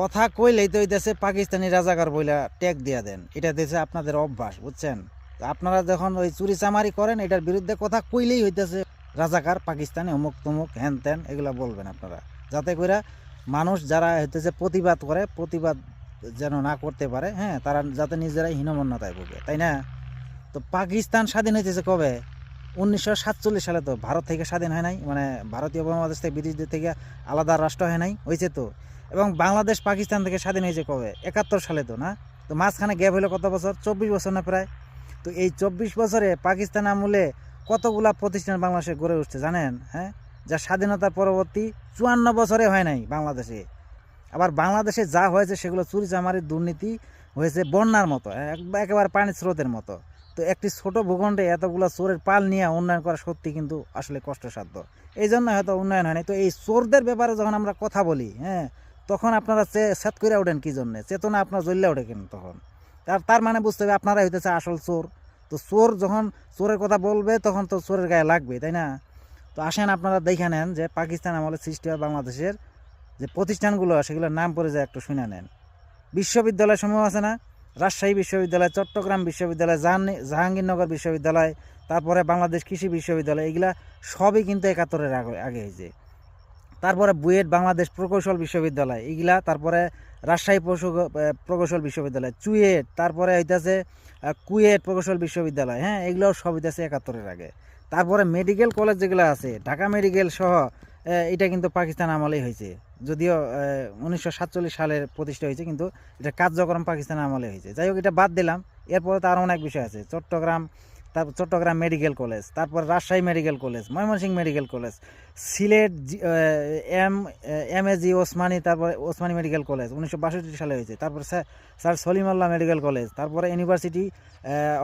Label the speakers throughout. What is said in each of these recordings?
Speaker 1: কথা কইলেই তো হইতেছে পাকিস্তানি রাজাকার বইলা ট্যাগ দিয়া দেন। এটা দিয়েছে আপনাদের অভ্যাস, বুঝছেন? আপনারা যখন ওই চুরি চামারি করেন, এটার বিরুদ্ধে কথা কইলেই হইতেছে রাজাকার, পাকিস্তানি অমুক তমুক হ্যান ত্যান এগুলো বলবেন আপনারা। যাতে করে মানুষ যারা হইতেছে প্রতিবাদ করে, প্রতিবাদ যেন না করতে পারে হ্যাঁ তারা যাতে নিজেরাই হীনমন্যতায় ভোগে, তাই না? তো পাকিস্তান স্বাধীন হইতেছে কবে? উনিশশো সাতচল্লিশ সালে তো ভারত থেকে স্বাধীন হয় নাই মানে ভারতীয় উপমহাদেশ থেকে ব্রিটিশদের থেকে আলাদা রাষ্ট্র হয় নাই, হয়েছে তো। এবং বাংলাদেশ পাকিস্তান থেকে স্বাধীন হয়েছে কবে? একাত্তর সালে তো, না? তো মাঝখানে গ্যাপ হলো কত বছর? চব্বিশ বছর না প্রায়? তো এই চব্বিশ বছরে পাকিস্তান আমলে কতগুলা প্রতিষ্ঠান বাংলাদেশে গড়ে উঠছে জানেন হ্যাঁ? যা স্বাধীনতার পরবর্তী চুয়ান্ন বছরে হয় নাই বাংলাদেশে। আবার বাংলাদেশে যা হয়েছে সেগুলো চুরি চামারির দুর্নীতি হয়েছে বন্যার মতো এক- একেবারে পানির স্রোতের মতো। তো একটি ছোট ভূখণ্ডে এতগুলো চোরের পাল নিয়ে উন্নয়ন করা সত্যি কিন্তু আসলে কষ্টসাধ্য। এই জন্য হয়তো উন্নয়ন হয়নি। তো এই চোরদের ব্যাপারে যখন আমরা কথা বলি হ্যাঁ তখন আপনারা সেট করে ওঠেন কি জন্যে? চেতনা আপনার জ্বললে ওঠে কেন তখন। তার তার মানে বুঝতে হবে আপনারা হইতেছে আসল চোর। তো চোর যখন চোরের কথা বলবে, তখন তো চোরের গায়ে লাগবে, তাই না? তো আসেন আপনারা দেখে নেন যে পাকিস্তান আমলে সৃষ্টি হয় বাংলাদেশের যে প্রতিষ্ঠানগুলো, সেগুলোর নাম পরে যায় একটু শুনে নেন। বিশ্ববিদ্যালয় সমূহ আছে না? রাজশাহী বিশ্ববিদ্যালয়, চট্টগ্রাম বিশ্ববিদ্যালয় জাহাঙ্গীরনগর বিশ্ববিদ্যালয়, তারপরে বাংলাদেশ কৃষি বিশ্ববিদ্যালয়, এগুলা সবই কিন্তু একাত্তরের আগে আগে হয়েছে। তারপরে বুয়েট বাংলাদেশ প্রকৌশল বিশ্ববিদ্যালয়, এগুলা তারপরে রাজশাহী প্রকৌশল বিশ্ববিদ্যালয়, চুয়েট, তারপরে হইতাছে কুয়েট প্রকৌশল বিশ্ববিদ্যালয় হ্যাঁ এগুলো সব হইতেছে একাত্তরের আগে। তারপরে মেডিকেল কলেজ যেগুলো আছে, ঢাকা মেডিকেল সহ এটা কিন্তু পাকিস্তান আমলেই হয়েছে যদিও উনিশশো সাতচল্লিশ সালের প্রতিষ্ঠা হয়েছে, কিন্তু এটা কার্যক্রম পাকিস্তান আমলে হয়েছে। যাই হোক, এটা বাদ দিলাম। এরপরে তো আরও অনেক বিষয় আছে। চট্টগ্রাম, তারপর চট্টগ্রাম মেডিকেল কলেজ, তারপর Rajshahi medical college, Mymensingh medical college, Sylhet M M A G Osmani, তারপর ওসমানী মেডিকেল কলেজ, উনিশশো বাষট্টি সালে হয়েছে। তারপর sir- sir Salimullah medical college, তারপরে university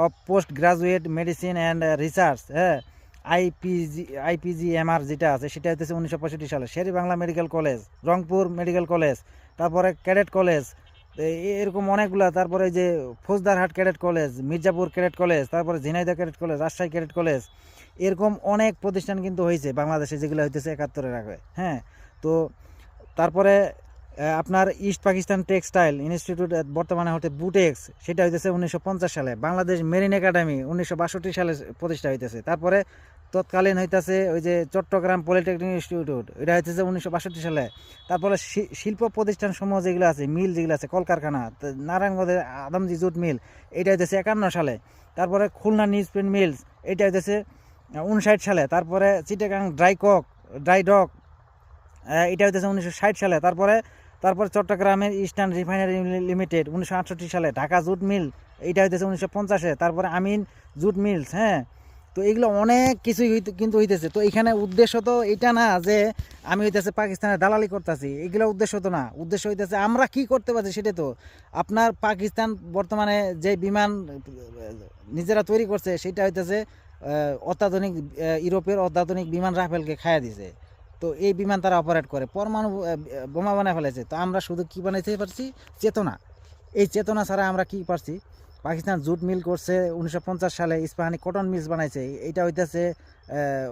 Speaker 1: of post graduate medicine and research হ্যাঁ আইপিজি আইপিজি এমআর যেটা আছে, সেটা হচ্ছে উনিশশো পঁয়ষট্টি সালে। Sher-e Bangla medical college, Rangpur medical college, তারপরে ক্যাডেট কলেজ এরকম অনেকগুলা, তারপরে যে Faujdarhat cadet college, Mirzapur cadet college, তারপরে Jhenaidah cadet college, Rajshahi cadet college, এরকম অনেক প্রতিষ্ঠান কিন্তু হয়েছে বাংলাদেশে যেগুলো হইতেছে একাত্তরের আগে হ্যাঁ? তো তারপরে আপনার ইস্ট পাকিস্তান টেক্সটাইল ইনস্টিটিউট বর্তমানে হতে বুটেক্স, সেটা হইতেছে উনিশশো পঞ্চাশ সালে। বাংলাদেশ মেরিন একাডেমি উনিশশো বাষট্টি সালে প্রতিষ্ঠা হইতেছে। তারপরে তৎকালীন হইতেছে ওই যে চট্টগ্রাম পলিটেকনিক ইনস্টিটিউট, এটা হইতেছে উনিশশো বাষট্টি সালে। তারপরে শিল্প প্রতিষ্ঠান সমূহ যেগুলো আছে, মিল যেগুলো আছে, কলকারখানা নারায়ণগঞ্জের আদমজি জুট মিল, এটা হইতেছে একান্ন সালে। তারপরে খুলনা নিউজ প্রিন্ট মিলস, এটা হইতেছে উনষাট সালে। তারপরে চিটাগাং ড্রাই কক ড্রাই ডক এটা হইতেছে উনিশশো ষাট সালে। তারপরে তারপরে চট্টগ্রামের ইস্টার্ন রিফাইনারি লিমিটেড উনিশশো আটষট্টি সালে, ঢাকা জুট মিল, এইটা হইতেছে উনিশশো পঞ্চাশে, তারপরে আমিন জুট মিলস হ্যাঁ? তো এগুলো অনেক কিছুই কিন্তু হইতেছে। তো এখানে উদ্দেশ্য তো এটা না যে আমি হইতেছে পাকিস্তানের দালালি করতেছি। এগুলো উদ্দেশ্য তো না। উদ্দেশ্য হইতেছে আমরা কি করতে পারছি সেটা তো। আপনার পাকিস্তান বর্তমানে যে বিমান নিজেরা তৈরি করছে, সেটা হইতেছে অত্যাধুনিক ইউরোপের অত্যাধুনিক বিমান রাফেলকে খাইয়া দিছে। তো এই বিমান তারা অপারেট করে। পরমাণু বোমা বানায় ফেলেছে। তো আমরা শুধু কি বানাইতে পারছি? চেতনা। এই চেতনা ছাড়া আমরা কি পারছি? পাকিস্তান জুট মিল করছে, উনিশশো পঞ্চাশ সালে ইস্পাহানি কটন মিলস বানাইছে। এইটা হইতেছে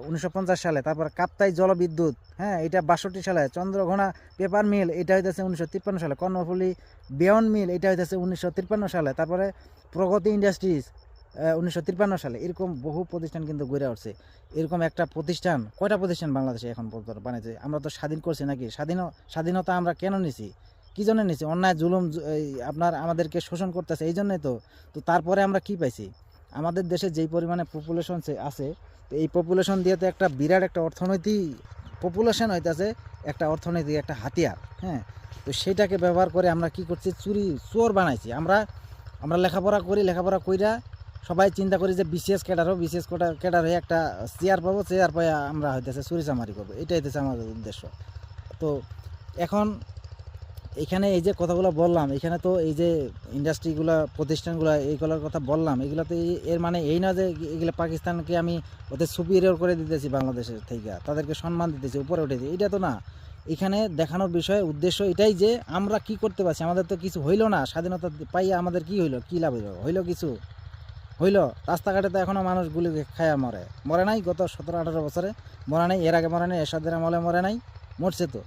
Speaker 1: উনিশশো পঞ্চাশ সালে। তারপর কাপ্তাই জলবিদ্যুৎ হ্যাঁ এটা বাষট্টি সালে। চন্দ্রঘোনা পেপার মিল, এটা হইতেছে উনিশশো তিপ্পান্ন সালে। কর্ণফুলি বেয়ন মিল, এটা হইতেছে উনিশশো তিপ্পান্ন সালে। তারপরে প্রগতি ইন্ডাস্ট্রিজ উনিশশো সালে এরকম বহু প্রতিষ্ঠান কিন্তু গড়ে উঠছে। এরকম একটা প্রতিষ্ঠান, কয়টা প্রতিষ্ঠান বাংলাদেশে এখন পর্যন্ত বানাইছে আমরা তো স্বাধীন করছি নাকি? স্বাধীন স্বাধীনতা আমরা কেন নিছি? কী জন্য নিছি? অন্যায়, জুলুম আপনার আমাদেরকে শোষণ করতেছে, এই জন্যই তো। তো তারপরে আমরা কি পাইছি? আমাদের দেশে যেই পরিমাণে পপুলেশন আছে, তো এই পপুলেশন দিয়ে তো একটা বিরাট একটা অর্থনৈতিক পপুলেশন হইতেছে, একটা অর্থনৈতিক একটা হাতিয়ার হ্যাঁ? তো সেটাকে ব্যবহার করে আমরা কি করছি? চুরি, চোর বানাইছি। আমরা আমরা লেখাপড়া করি, লেখাপড়া কইরা সবাই চিন্তা করি যে বিশেষ ক্যাডার হোক, বিশেষ ক্যাডার হয়ে একটা চেয়ার পাবো চেয়ার পাই আমরা হইতেছে চুরি চামারি করব। এটাই হইতেছে আমাদের উদ্দেশ্য। তো এখন এখানে এই যে কথাগুলো বললাম, এখানে তো এই যে ইন্ডাস্ট্রিগুলো প্রতিষ্ঠানগুলো এইগুলোর কথা বললাম, এগুলো তো এর মানে এই না যে এগুলো পাকিস্তানকে আমি ওদের সুপিরিয়র করে দিতেছি বাংলাদেশের থেকে, তাদেরকে সম্মান দিতেছি, উপরে উঠেছি এটা তো না। এখানে দেখানোর বিষয়ে উদ্দেশ্য এটাই যে আমরা কি করতে পারছি? আমাদের তো কিছু হইল না, স্বাধীনতা পাইয়া আমাদের কি হইল? কি লাভ হইল? হইল কিছু? হইল, রাস্তাঘাটে তো এখনও মানুষ গুলি খায়া মরে। মরে নাই গত সতেরো, আঠারো বছরে। মরে নাই, এর আগে মরে নাই, এরশাদের আমলে মরে নাই, মরছে তো।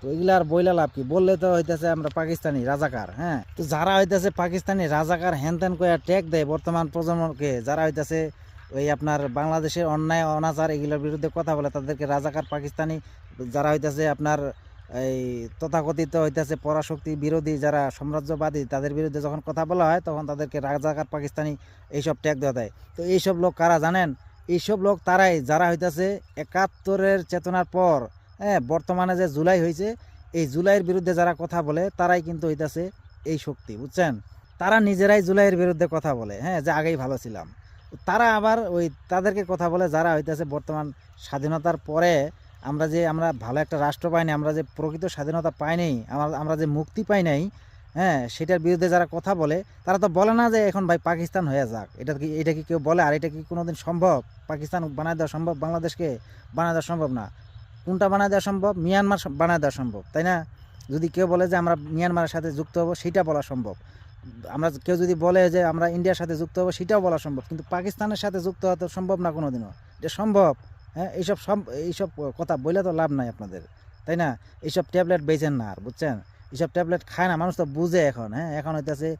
Speaker 1: তো এগুলা আর বইলা লাভ কি? বললে তো হইতেছে আমরা পাকিস্তানি রাজাকার হ্যাঁ? তো যারা হইতেছে পাকিস্তানি রাজাকার হ্যান ত্যান করে ট্যাগ দেয় বর্তমান প্রজন্মকে, যারা হইতেছে ওই আপনার বাংলাদেশের অন্যায়, অনাচার এগুলোর বিরুদ্ধে কথা বলে, তাদেরকে রাজাকার পাকিস্তানি, যারা হইতেছে আপনার এই তথাকথিত হইতেছে পরাশক্তি বিরোধী যারা সাম্রাজ্যবাদী, তাদের বিরুদ্ধে যখন কথা বলা হয়, তখন তাদেরকে রাজাকার পাকিস্তানি এইসব ট্যাগ দেওয়া দেয়। তো এইসব লোক কারা জানেন? এইসব লোক তারাই, যারা হইতেছে একাত্তরের চেতনার পর হ্যাঁ বর্তমানে যে জুলাই হয়েছে এই জুলাইয়ের বিরুদ্ধে যারা কথা বলে, তারাই কিন্তু হইতেছে এই শক্তি, বুঝছেন? তারা নিজেরাই জুলাইয়ের বিরুদ্ধে কথা বলে হ্যাঁ যে আগেই ভালো ছিলাম। তারা আবার ওই তাদেরকে কথা বলে, যারা হইতেছে বর্তমান স্বাধীনতার পরে আমরা যে আমরা ভালো একটা রাষ্ট্র পাইনি আমরা যে প্রকৃত স্বাধীনতা পাইনি আমরা আমরা যে মুক্তি পাই নাই হ্যাঁ সেটার বিরুদ্ধে যারা কথা বলে, তারা তো বলে না যে এখন ভাই পাকিস্তান হয়ে যাক। এটা কি এটা কি কেউ বলে? আর এটা কি কোনোদিন সম্ভব? পাকিস্তান বানায় দেওয়া সম্ভব? বাংলাদেশকে বানায় দেওয়া সম্ভব না। কোনটা বানায় দেওয়া সম্ভব? মিয়ানমার বানায় দেওয়া সম্ভব, তাই না? যদি কেউ বলে যে আমরা মিয়ানমারের সাথে যুক্ত হব, সেটা বলা সম্ভব। আমরা কেউ যদি বলে যে আমরা ইন্ডিয়ার সাথে যুক্ত হব, সেটাও বলা সম্ভব। কিন্তু পাকিস্তানের সাথে যুক্ত হওয়া তো সম্ভব না কোনোদিনও। এটা সম্ভব। হ্যাঁ এইসব সব এইসব কথা বললে তো লাভ নাই আপনাদের, তাই না? এইসব ট্যাবলেট বেচেন না আর, বুঝছেন? এইসব ট্যাবলেট খায় না, মানুষ তো বুঝে এখন হ্যাঁ? এখন হইতেছে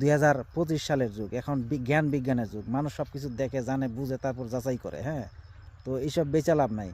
Speaker 1: দুই হাজার পঁচিশ সালের যুগ, এখন বিজ্ঞান বিজ্ঞানের যুগ, মানুষ সব কিছু দেখে, জানে, বুঝে, তারপর যাচাই করে হ্যাঁ? তো এইসব বেচা লাভ নাই।